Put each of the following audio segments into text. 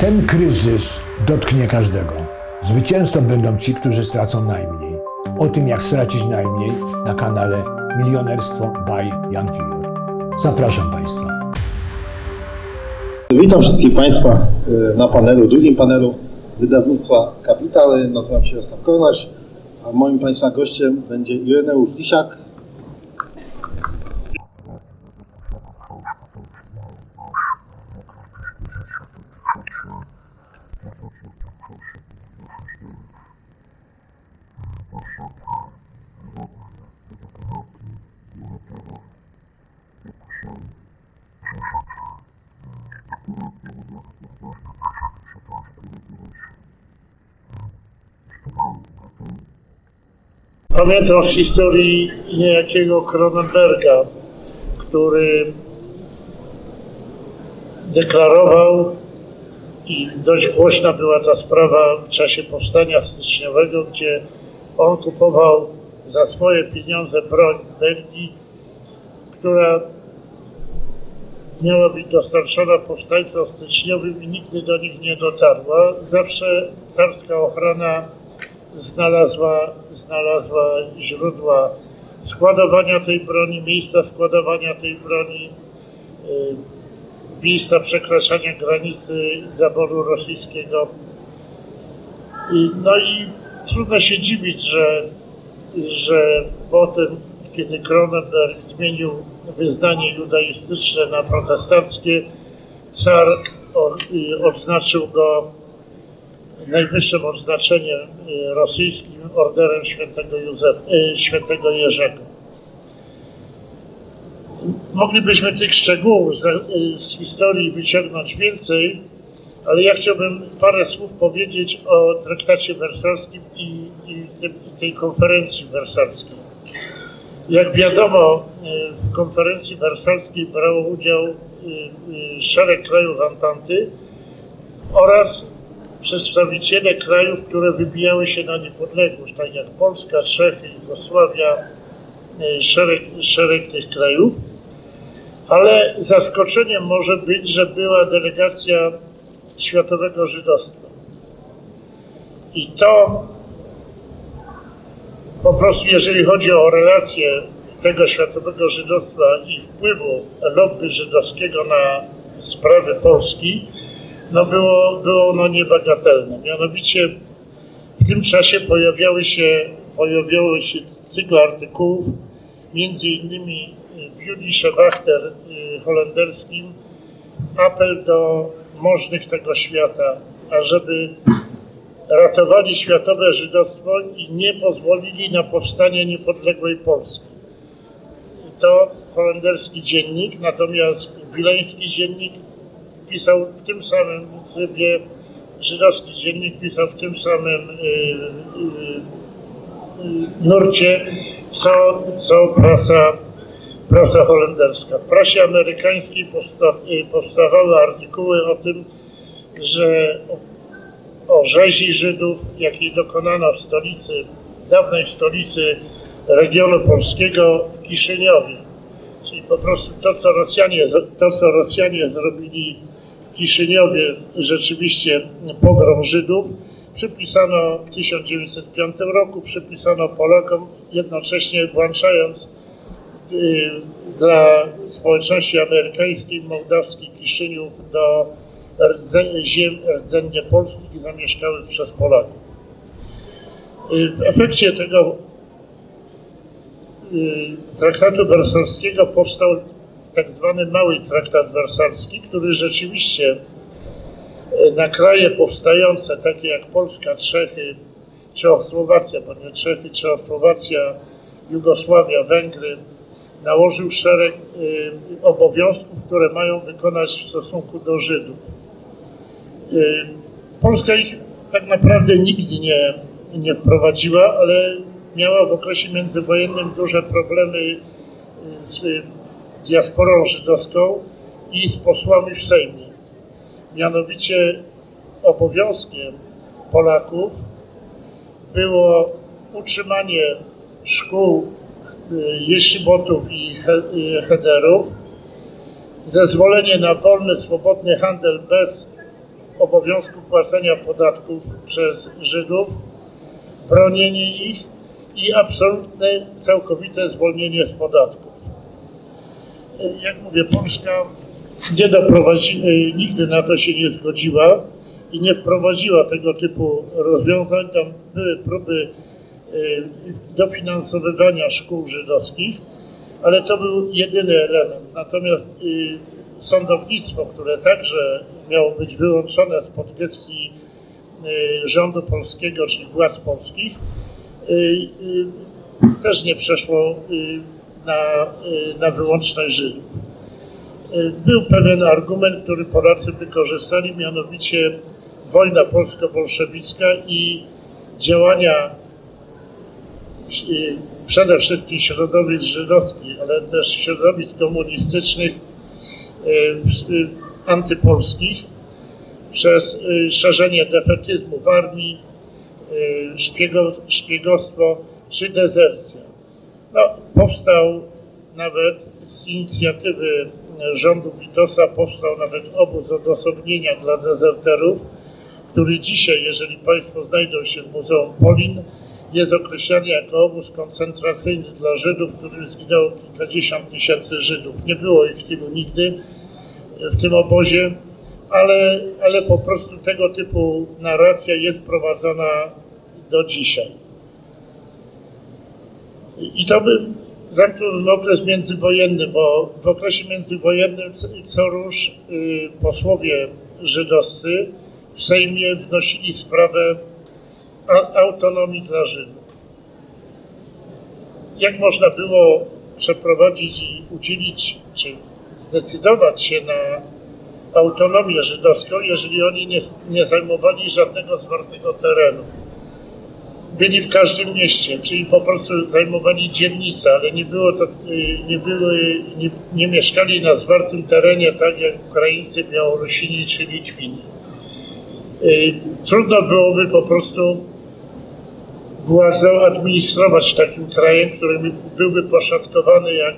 Ten kryzys dotknie każdego. Zwycięzcą będą ci, którzy stracą najmniej. O tym, jak stracić najmniej na kanale Milionerstwo by Jan. Zapraszam Państwa. Witam wszystkich Państwa y, na panelu, drugim panelu wydawnictwa Kapitały. Nazywam się Ostap Kornaś, a moim Państwa gościem będzie Ireneusz Lisiak. Pamiętam z historii niejakiego Cronenberga, który deklarował i dość głośna była ta sprawa w czasie powstania styczniowego, gdzie on kupował za swoje pieniądze broń Belgii, która miała być dostarczona powstańcom styczniowym i nigdy do nich nie dotarła. Zawsze carska ochrona znalazła, znalazła źródła składowania tej broni, miejsca składowania tej broni, y, miejsca przekraczania granicy zaboru rosyjskiego. I, no i trudno się dziwić, że, że po tym, kiedy Cronenberg zmienił wyznanie judaistyczne na protestanckie, car y, odznaczył go najwyższym odznaczeniem y, rosyjskim orderem świętego, Józef, y, świętego Jerzego. Moglibyśmy tych szczegółów z, historii wyciągnąć więcej, ale ja chciałbym parę słów powiedzieć o traktacie wersalskim i, i tej konferencji wersalskiej. Jak wiadomo, y, w konferencji wersalskiej brało udział y, y, szereg krajów Antanty oraz przedstawiciele krajów, które wybijały się na niepodległość, tak jak Polska, Czechy, Jugosławia, szereg, szereg tych krajów. Ale zaskoczeniem może być, że była delegacja światowego żydostwa. I to po prostu, jeżeli chodzi o relacje tego światowego żydostwa i wpływu lobby żydowskiego na sprawy Polski, no było, było ono niebagatelne. Mianowicie w tym czasie pojawiały się, pojawiały się cykle artykułów, między innymi w Judische Wachter y, holenderskim apel do możnych tego świata, ażeby ratowali światowe żydostwo i nie pozwolili na powstanie niepodległej Polski. To holenderski dziennik, natomiast wileński dziennik pisał w tym samym trybie, żydowski dziennik pisał w tym samym y, y, y, nurcie, co, co prasa, prasa holenderska. W prasie amerykańskiej powsta, powstawały artykuły o tym, że o, rzezi Żydów, jakiej dokonano w stolicy, dawnej stolicy regionu polskiego w Kiszyniowie. Czyli po prostu to, co Rosjanie, to, co Rosjanie zrobili w Kiszyniowie, rzeczywiście pogrom Żydów, przypisano w 1905 roku, przypisano Polakom, jednocześnie włączając y, dla społeczności amerykańskiej, mołdawskiej Kiszyniów do ziem rdzennie polskich zamieszkałych przez Polaków. Y, W efekcie tego y, traktatu wersalskiego powstał tak zwany mały traktat wersalski, który rzeczywiście y, na kraje powstające, takie jak Polska, Czechy, Czechosłowacja, bo nie Czechy, Czechosłowacja, Jugosławia, Węgry, nałożył szereg y, obowiązków, które mają wykonać w stosunku do Żydów. Y, Polska ich tak naprawdę nigdy nie, nie wprowadziła, ale miała w okresie międzywojennym duże problemy y, z diasporą żydowską i z posłami w Sejmie. Mianowicie obowiązkiem Polaków było utrzymanie szkół y, jeszibotów i he- i heder, zezwolenie na wolny, swobodny handel bez obowiązku płacenia podatków przez Żydów, bronienie ich i absolutne, całkowite zwolnienie z podatków. Jak mówię, Polska nie doprowadzi, nigdy na to się nie zgodziła i nie wprowadziła tego typu rozwiązań. Tam były próby y, dofinansowywania szkół żydowskich, ale to był jedyny element. Natomiast sądownictwo, które także miało być wyłączone spod gestii y, rządu polskiego, czyli władz polskich, y, y, też nie przeszło na, na wyłączność Żydów. Był pewien argument, który Polacy wykorzystali, mianowicie wojna polsko-bolszewicka i działania przede wszystkim środowisk żydowskich, ale też środowisk komunistycznych, antypolskich, przez y, szerzenie defetyzmu w armii, szpiego, szpiegostwo czy dezercja. No, powstał nawet z inicjatywy rządu Witosa, powstał nawet obóz odosobnienia dla dezerterów, który dzisiaj, jeżeli Państwo znajdą się w Muzeum Polin, jest określany jako obóz koncentracyjny dla Żydów, w którym zginęło kilkadziesiąt tysięcy Żydów. Nie było ich tylu nigdy w tym obozie, ale, ale po prostu tego typu narracja jest prowadzona do dzisiaj. I to by zamknął okres międzywojenny, bo w okresie międzywojennym co- róż y, posłowie żydowscy w Sejmie wnosili sprawę autonomii dla Żydów. Jak można było przeprowadzić i udzielić, czy zdecydować się na autonomię żydowską, jeżeli oni nie, nie zajmowali żadnego zwartego terenu? byli w każdym mieście, czyli po prostu zajmowali dzielnice, ale nie było to, nie, były, nie, nie mieszkali na zwartym terenie, tak jak Ukraińcy, Białorusini czy Litwini. Y, Trudno byłoby po prostu władzą administrować takim krajem, który by- byłby poszatkowany jak,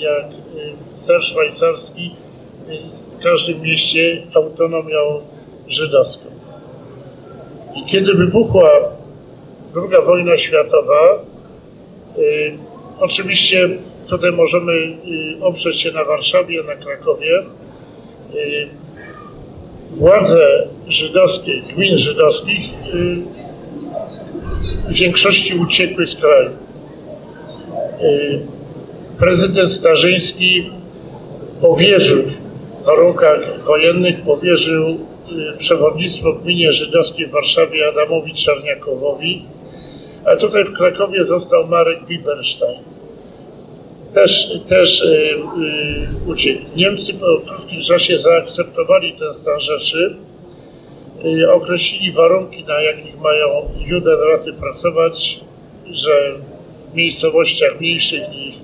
jak y, ser szwajcarski y, w każdym mieście autonomią żydowską. I kiedy wybuchła druga wojna światowa. Y, oczywiście tutaj możemy oprzeć się na Warszawie, na Krakowie. Władze żydowskie, gmin żydowskich w większości uciekły z kraju. Y, prezydent Starzyński powierzył w warunkach wojennych powierzył y, przewodnictwo gminie żydowskiej w Warszawie Adamowi Czarniakowowi, a tutaj w Krakowie został Marek Biberstein. Też, też y, y, uciekł. Niemcy po krótkim czasie zaakceptowali ten stan rzeczy, określili warunki, na jakich mają judenraty pracować, że w miejscowościach mniejszych niż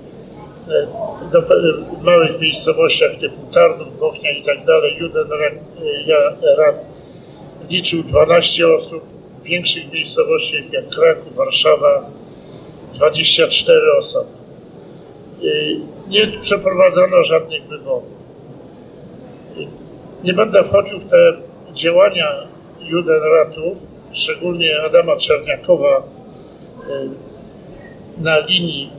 e, do, w małych miejscowościach typu Tarnów, Bochnia i tak dalej, Juden Rad, ja, Rad liczył 12 osób, w większych miejscowościach jak Kraków, Warszawa 24 osoby. Y, Nie przeprowadzono żadnych wyborów. Y, Nie będę wchodził w te działania Judenratów, szczególnie Adama Czerniakowa y, na linii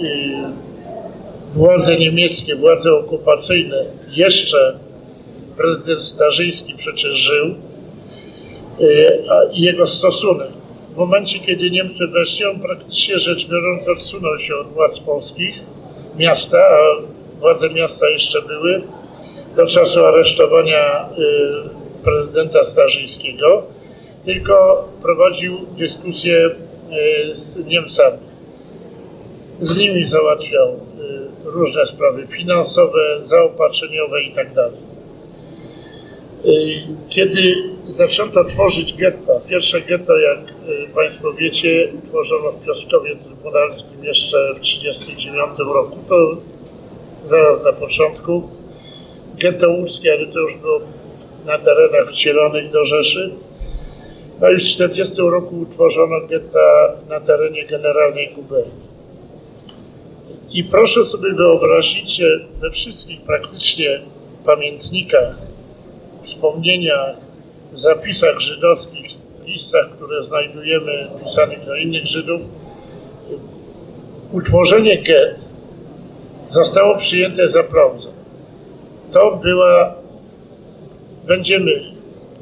y, władze niemieckie, władze okupacyjne, jeszcze prezydent Starzyński przecież żył, y, a jego stosunek. W momencie, kiedy Niemcy weszli, on praktycznie rzecz biorąc odsunął się od władz polskich, miasta, a władze miasta jeszcze były, do czasu aresztowania prezydenta Starzyńskiego, tylko prowadził dyskusję y, z Niemcami z nimi załatwiał y, różne sprawy finansowe, zaopatrzeniowe i tak. Y, Kiedy zaczęto tworzyć getta, pierwsze getto, jak Państwo wiecie, utworzono w Piotrkowie Trybunalskim jeszcze w 1939 roku, to zaraz na początku. Getto łódzkie, ale to już było na terenach wcielonych do Rzeszy. No i w 1940 roku utworzono getta na terenie Generalnej Guberni. I proszę sobie wyobrazić, we wszystkich praktycznie pamiętnikach, wspomnieniach zapisach żydowskich, listach, które znajdujemy pisanych do innych Żydów, utworzenie get zostało przyjęte z aplauzem. To była, będziemy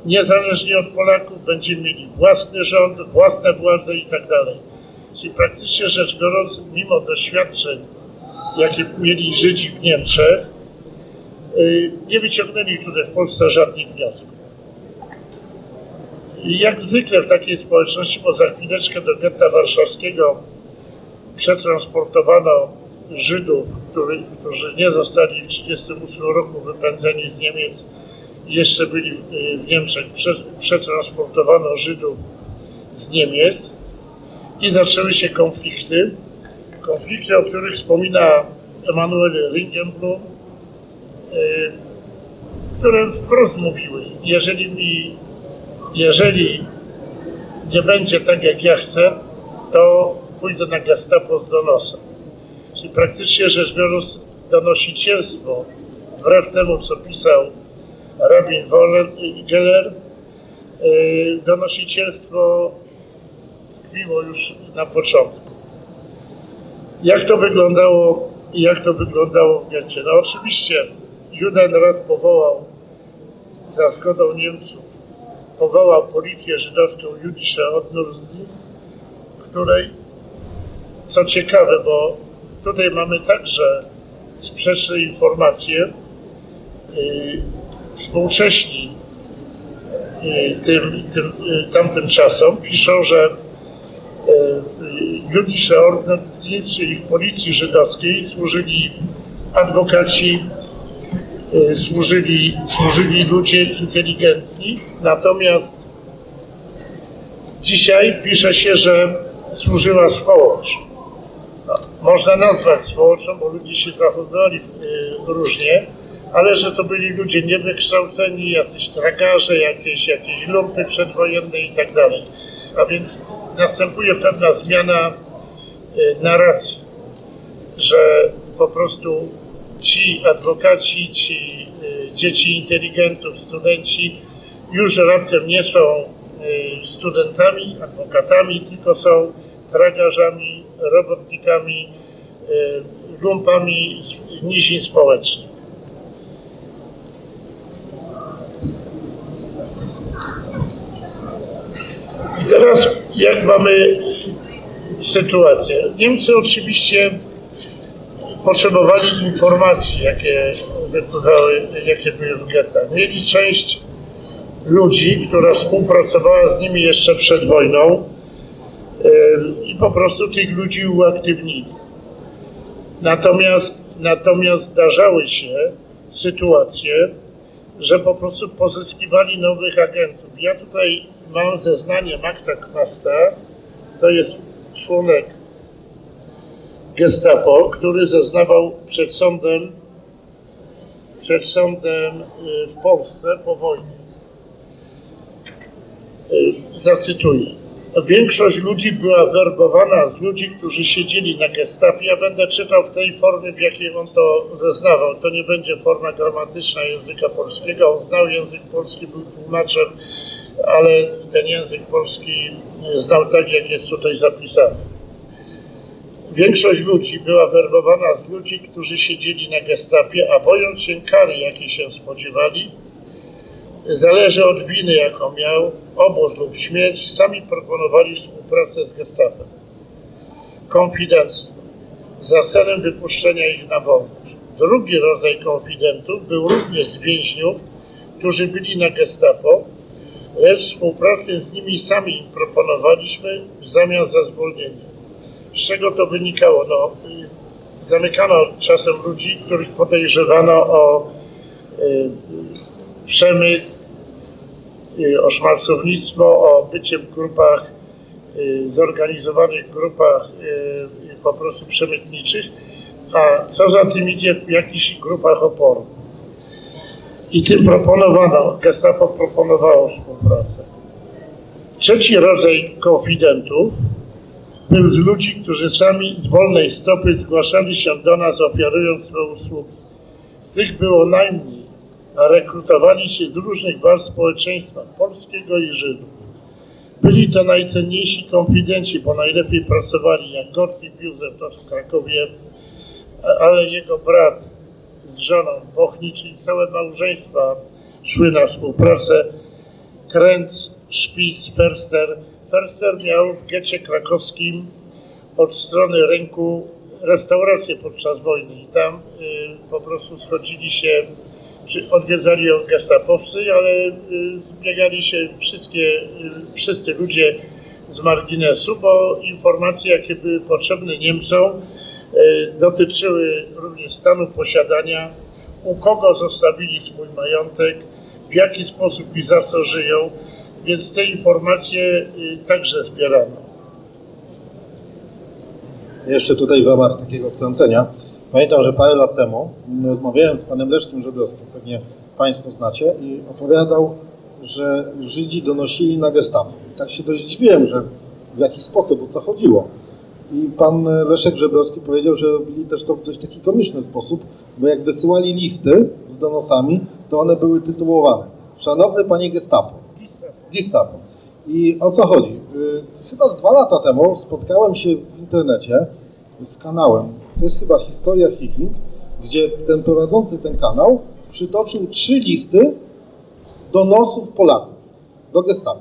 niezależni od Polaków, będziemy mieli własny rząd, własne władze i tak dalej. Czyli praktycznie rzecz biorąc, mimo doświadczeń, jakie mieli Żydzi w Niemczech, y, nie wyciągnęli tutaj w Polsce żadnych wniosków. I jak zwykle w takiej społeczności, bo za chwileczkę do getta warszawskiego przetransportowano Żydów, którzy nie zostali w 1938 roku wypędzeni z Niemiec, jeszcze byli w, w Niemczech, prze, przetransportowano Żydów z Niemiec i zaczęły się konflikty. Konflikty, o których wspomina Emanuel Ringenblum, y, które wprost mówiły, jeżeli mi, jeżeli nie będzie tak jak ja chcę, to pójdę na gestapo z donosem. Czyli praktycznie rzecz biorąc donosicielstwo, wbrew temu co pisał Woller, Geller, y, donosicielstwo tkwiło już na początku. Jak to wyglądało i jak to wyglądało w getcie? No oczywiście Judenrat powołał za zgodą Niemców, powołał policję żydowską Judische Ordnungsdienst, której, co ciekawe, bo tutaj mamy także sprzeczne informacje, yy, współcześni yy, tym, tym, yy, tamtym czasom piszą, że Judische Ordnungsdienst, czyli w policji żydowskiej służyli adwokaci, służyli, służyli ludzie inteligentni, natomiast dzisiaj pisze się, że służyła swołocz. No, można nazwać swołoczą, bo ludzie się zachowywali różnie, ale że to byli ludzie niewykształceni, jacyś tragarze, jakieś, jakieś lumpy przedwojenne i tak dalej. A więc następuje pewna zmiana y, narracji, że po prostu ci adwokaci, ci y, dzieci inteligentów, studenci już raptem nie są y, studentami, adwokatami, tylko są tragarzami, robotnikami, lumpami z nizin społecznych. I teraz jak mamy sytuację? Niemcy oczywiście potrzebowali informacji, jakie wypływały, jakie były w gettach. Mieli część ludzi, która współpracowała z nimi jeszcze przed wojną i po prostu tych ludzi uaktywnili. Natomiast, natomiast zdarzały się sytuacje, że po prostu pozyskiwali nowych agentów. Ja tutaj mam zeznanie Maxa Kwasta, to jest członek gestapo, który zeznawał przed sądem, przed sądem y, w Polsce po wojnie. Y, Zacytuję. Większość ludzi była werbowana z ludzi, którzy siedzieli na gestapie. Ja będę czytał w tej formie, w jakiej on to zeznawał. To nie będzie forma gramatyczna języka polskiego. On znał język polski, był tłumaczem, ale ten język polski znał tak, jak jest tutaj zapisany. Większość ludzi była werbowana z ludzi, którzy siedzieli na gestapie, a bojąc się kary, jakiej się spodziewali, zależy od winy, jaką miał, obóz lub śmierć, sami proponowali współpracę z gestapem. Konfidenctwo. Za celem wypuszczenia ich na wolność. Drugi rodzaj konfidentów był również z więźniów, którzy byli na gestapo, lecz współpracę z nimi sami im proponowaliśmy w zamian za zwolnienie. Z czego to wynikało? No, y, zamykano czasem ludzi, których podejrzewano o y, przemyt, y, o szmalcownictwo, o bycie w grupach, zorganizowanych grupach po prostu przemytniczych, a co za tym idzie w jakichś grupach oporu. I tym proponowano, Gestapo proponowało współpracę. Trzeci rodzaj konfidentów był z ludzi, którzy sami z wolnej stopy zgłaszali się do nas, ofiarując swoje usługi. Tych było najmniej, rekrutowali się z różnych warstw społeczeństwa polskiego i Żydów. Byli to najcenniejsi konfidenci, bo najlepiej pracowali, jak Gottlieb Józef, to w Krakowie, ale jego brat z żoną Bochni, czyli całe małżeństwa szły na współpracę. Krenz, Spitz, Ferster. Ferster miał w getcie krakowskim od strony rynku restaurację podczas wojny i tam y, po prostu schodzili się, przy, odwiedzali ją gestapowcy, ale y, zbiegali się wszystkie, y, wszyscy ludzie z marginesu, bo informacje, jakie były potrzebne Niemcom, dotyczyły również stanu posiadania, u kogo zostawili swój majątek, w jaki sposób i za co żyją, więc te informacje y, także zbierano. Jeszcze tutaj w ramach takiego wtrącenia. Pamiętam, że parę lat temu rozmawiałem z panem Leszkiem Żebrowskim, pewnie Państwo znacie, i opowiadał, że Żydzi donosili na gestapo. I tak się dość dziwiłem, że w jaki sposób, o co chodziło. I pan Leszek Żebrowski powiedział, że robili też to w dość taki komiczny sposób, bo jak wysyłali listy z donosami, to one były tytułowane Szanowny Panie Gestapo, Gestapo. I o co chodzi? Y, Chyba z dwa lata temu spotkałem się w internecie z kanałem. To jest chyba Historia Hiking, gdzie ten prowadzący ten kanał przytoczył trzy listy donosów Polaków do Gestapo.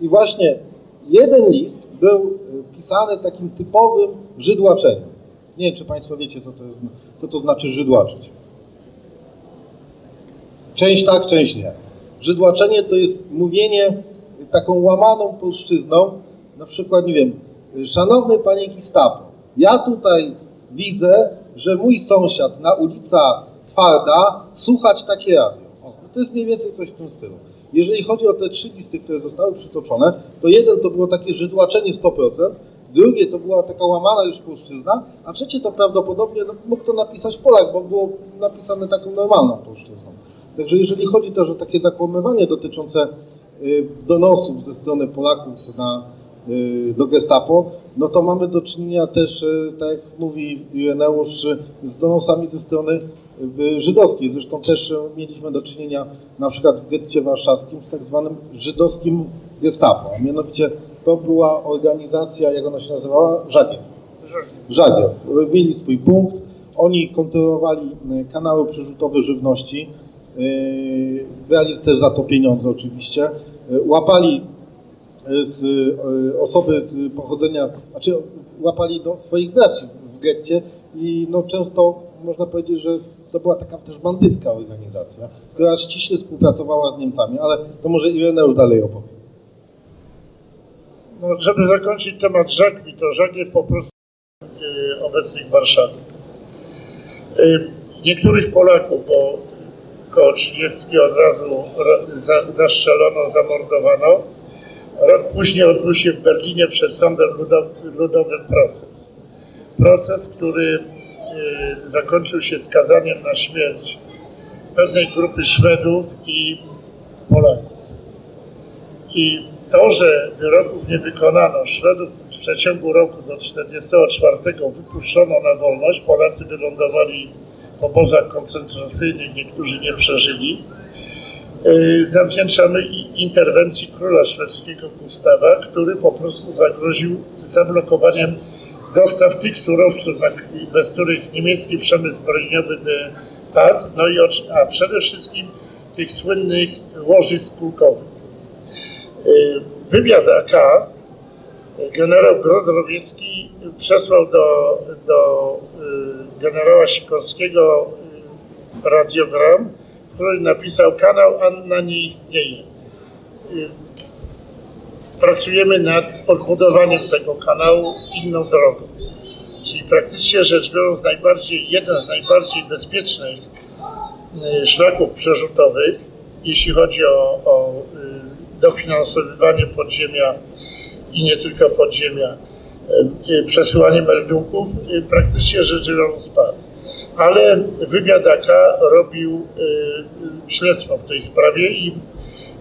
I właśnie jeden list był pisany takim typowym żydłaczeniem. Nie wiem, czy Państwo wiecie, co to, jest, co to znaczy żydłaczyć. Część tak, część nie. Żydłaczenie to jest mówienie taką łamaną polszczyzną, na przykład, nie wiem, szanowny panie Gistapo, ja tutaj widzę, że mój sąsiad na ulica Twarda słuchać takie radio. O, to jest mniej więcej coś w tym stylu. Jeżeli chodzi o te trzy listy, które zostały przytoczone, to jeden to było takie żydłaczenie 100%, drugie to była taka łamana już polszczyzna, a trzecie to prawdopodobnie no, mógł to napisać Polak, bo było napisane taką normalną polszczyzną. Także jeżeli chodzi też o takie zakłamywanie dotyczące y, donosów ze strony Polaków na, y, do gestapo, no to mamy do czynienia też, y, tak jak mówi Ireneusz, z donosami ze strony żydowskiej. Zresztą też mieliśmy do czynienia na przykład w getcie warszawskim z tak zwanym żydowskim gestapo. A mianowicie to była organizacja, jak ona się nazywała? Żagiew. Żagiew. Mieli swój punkt, oni kontrolowali y, kanały przerzutowe żywności, brali też za to pieniądze oczywiście, y, łapali z osoby z pochodzenia, znaczy łapali do swoich braci w getcie i no często można powiedzieć, że to była taka też bandycka organizacja, która ściśle współpracowała z Niemcami, ale to może Ireneusz dalej opowie. No, żeby zakończyć temat żagwi, to żagiew po prostu y, obecnych w Warszawie. Y, niektórych Polaków, bo około 30 od razu za, zastrzelono, zamordowano. Rok później odbył się w Berlinie przed sądem ludow- ludowym proces. Proces, który y, zakończył się skazaniem na śmierć pewnej grupy Szwedów i Polaków. I to, że wyroków nie wykonano, w przeciągu roku do 1944 wypuszczono na wolność, Polacy wylądowali w obozach koncentracyjnych, niektórzy nie przeżyli, yy, zawdzięczamy interwencji króla szwedzkiego Gustawa, który po prostu zagroził zablokowaniem dostaw tych surowców, bez których niemiecki przemysł zbrojeniowy by padł, no i a przede wszystkim tych słynnych łożysk kulkowych. Y, Wywiad AK generał Grodrowiecki przesłał do, do y, generała Sikorskiego y, radiogram, w którym napisał kanał Anna nie istnieje. Pracujemy nad odbudowaniem tego kanału inną drogą. Czyli praktycznie rzecz biorąc najbardziej, jeden z najbardziej bezpiecznych szlaków przerzutowych, jeśli chodzi o, o dofinansowywanie podziemia i nie tylko podziemia, y, przesyłanie meldunków, y, praktycznie rzecz biorąc spadł. Ale wywiad AK robił y, śledztwo w tej sprawie i,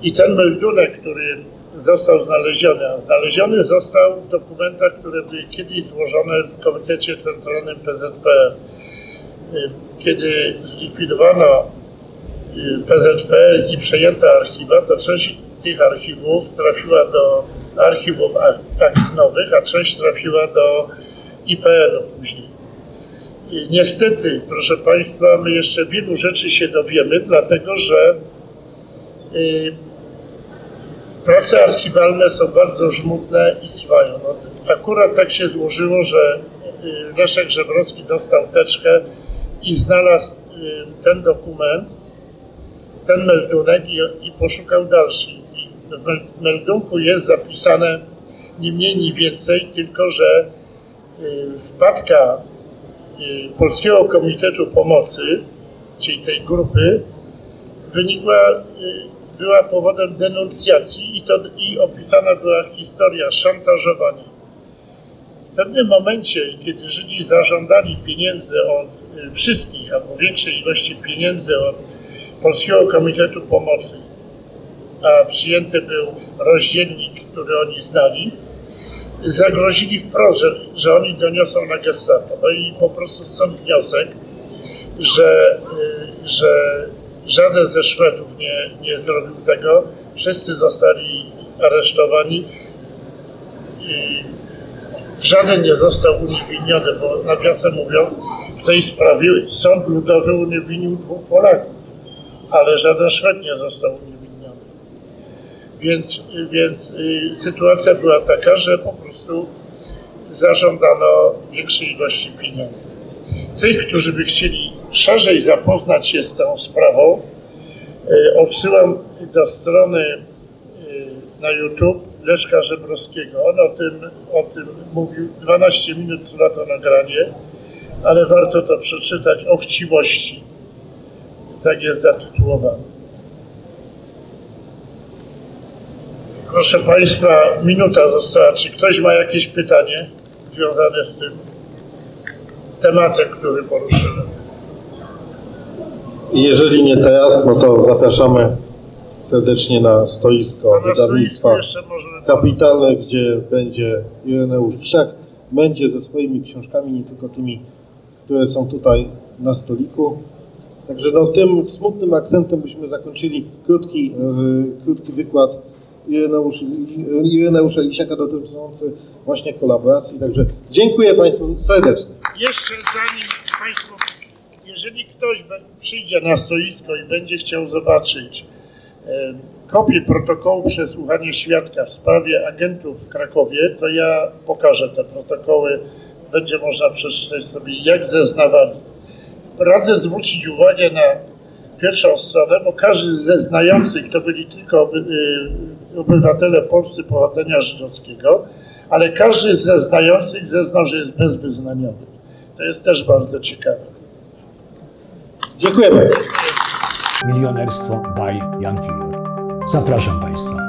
i ten meldunek, który został znaleziony, a znaleziony został w dokumentach, które były kiedyś złożone w Komitecie Centralnym PZPR. Y, Kiedy zlikwidowano y, PZP i przejęta archiwa, to część tych archiwów trafiła do archiwów akt nowych, a część trafiła do IPN-u później. I Niestety, proszę Państwa, my jeszcze wielu rzeczy się dowiemy, dlatego że y, prace archiwalne są bardzo żmudne i trwają. No, akurat tak się złożyło, że y, Leszek Żebrowski dostał teczkę i znalazł y, ten dokument, ten meldunek i, i poszukał dalszy. W mel- meldunku jest zapisane ni mniej, ni więcej, tylko że y, wpadka y, Polskiego Komitetu Pomocy, czyli tej grupy, wynikła, y, była powodem denuncjacji i, to, i opisana była historia szantażowania. W pewnym momencie, kiedy Żydzi zażądali pieniędzy od wszystkich, albo większej ilości pieniędzy od Polskiego Komitetu Pomocy, a przyjęty był rozdzielnik, który oni znali, zagrozili wprost, że, że oni doniosą na gestapo. No i po prostu stąd wniosek, że, y, że żaden ze Szwedów nie, nie zrobił tego. Wszyscy zostali aresztowani. I żaden nie został uniewinniony, bo nawiasem mówiąc, w tej sprawie sąd ludowy uniewinnił dwóch Polaków, ale żaden Szwed nie został uniewinniony. Więc, więc y, sytuacja była taka, że po prostu zażądano większej ilości pieniędzy. Tych, którzy by chcieli szerzej zapoznać się z tą sprawą, y, odsyłam do strony y, na YouTube Leszka Żebrowskiego. On o tym, o tym mówił, 12 minut trwa to nagranie, ale warto to przeczytać o chciwości. Tak jest zatytułowane. Proszę Państwa, minuta została. Czy ktoś ma jakieś pytanie związane z tym tematem, który poruszyłem? Jeżeli nie teraz, no to zapraszamy serdecznie na stoisko na wydawnictwa. Kapitalne, gdzie będzie Ireneusz Lisiak. Będzie ze swoimi książkami, nie tylko tymi, które są tutaj na stoliku. Także no, tym smutnym akcentem byśmy zakończyli krótki, e, krótki wykład Ireneusz, Ireneusza Lisiaka dotyczący właśnie kolaboracji. Także dziękuję Państwu serdecznie. Jeszcze zanim Państwo, jeżeli ktoś przyjdzie na stoisko i będzie chciał zobaczyć e, kopię protokołu przesłuchania świadka w sprawie agentów w Krakowie, to ja pokażę te protokoły. Będzie można przeczytać sobie, jak zeznawali. Radzę zwrócić uwagę na pierwszą stronę, bo każdy ze znających to byli tylko y, obywatele polscy pochodzenia żydowskiego, ale każdy ze znających zeznał, że jest bezwyznaniowy. To jest też bardzo ciekawe. Dziękujemy. Milionerstwo by Jan Fior. Zapraszam Państwa.